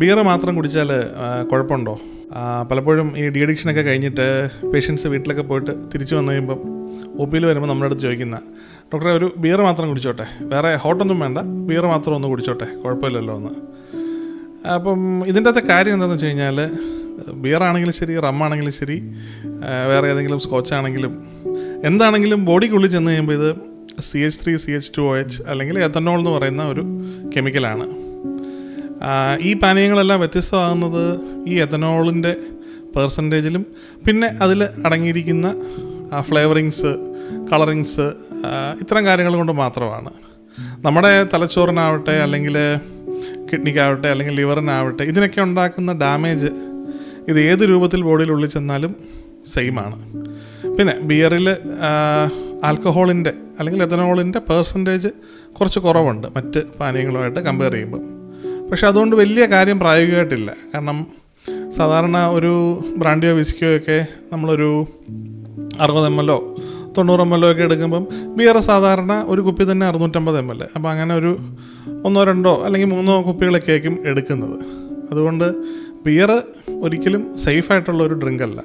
Beer മാത്രം കുടിച്ചാൽ കുഴപ്പമുണ്ടോ? പലപ്പോഴും ഈ ഡി അഡിക്ഷനൊക്കെ കഴിഞ്ഞിട്ട് പേഷ്യൻസ് വീട്ടിലൊക്കെ പോയിട്ട് തിരിച്ചു വന്നു കഴിയുമ്പം ഒ പിയിൽ വരുമ്പോൾ നമ്മുടെ അടുത്ത് ചോദിക്കുന്ന ഡോക്ടറെ ഒരു ബിയർ മാത്രം കുടിച്ചോട്ടെ? വേറെ ഹോട്ടൊന്നും വേണ്ട ബിയർ മാത്രം ഒന്ന് കുടിച്ചോട്ടെ? കുഴപ്പമില്ലല്ലോ എന്ന്. അപ്പം ഇതിന്റെ അകത്തെ കാര്യം എന്താണെന്ന് വെച്ച് കഴിഞ്ഞാൽ ബിയർ ആണെങ്കിലും ശരി റമ്മാണെങ്കിലും ശരി വേറെ ഏതെങ്കിലും സ്കോച്ച് ആണെങ്കിലും എന്താണെങ്കിലും ബോഡിക്കുള്ളിൽ ചെന്ന് കഴിയുമ്പോൾ ഇത് C H three C H two O H അല്ലെങ്കിൽ എത്തനോൾ എന്ന് പറയുന്ന ഒരു കെമിക്കലാണ്. ഈ പാനീയങ്ങളെല്ലാം വ്യത്യസ്തമാകുന്നത് ഈ എഥനോളിന്റെ പേഴ്സന്റേജിലും പിന്നെ അതിൽ അടങ്ങിയിരിക്കുന്ന ഫ്ലേവറിങ്സ് കളറിങ്സ് ഇത്തരം കാര്യങ്ങൾ കൊണ്ട് മാത്രമാണ്. നമ്മുടെ തലച്ചോറിനാവട്ടെ അല്ലെങ്കിൽ കിഡ്നിക്കാവട്ടെ അല്ലെങ്കിൽ ലിവറിനാവട്ടെ ഇതിനൊക്കെ ഉണ്ടാക്കുന്ന ഡാമേജ് ഇത് ഏത് രൂപത്തിൽ ബോഡിയിൽ ഉള്ളിൽ ചെന്നാലും സെയിമാണ് പിന്നെ ബിയറിൽ ആൽക്കഹോളിന്റെ അല്ലെങ്കിൽ എഥനോളിന്റെ പേഴ്സന്റേജ് കുറച്ച് കുറവുണ്ട്. മറ്റ് പാനീയങ്ങളുമായിട്ട് കമ്പയർ ചെയ്യുമ്പോൾ പക്ഷെ അതുകൊണ്ട് വലിയ കാര്യം പ്രായോഗികമായിട്ടില്ല. കാരണം സാധാരണ ഒരു ബ്രാൻഡിയോ വിസ്കിയോ ഒക്കെ നമ്മളൊരു അറുപത് എം എല്ലോ തൊണ്ണൂറ് എം എല്ലോ ഒക്കെ എടുക്കുമ്പം ബിയർ സാധാരണ ഒരു കുപ്പി തന്നെ അറുന്നൂറ്റമ്പത് എം എൽ അപ്പോൾ അങ്ങനെ ഒരു ഒന്നോ രണ്ടോ അല്ലെങ്കിൽ മൂന്നോ കുപ്പികളൊക്കെ ആയിരിക്കും എടുക്കുന്നത്. അതുകൊണ്ട് ബിയർ ഒരിക്കലും സേഫായിട്ടുള്ള ഒരു ഡ്രിങ്ക് അല്ല.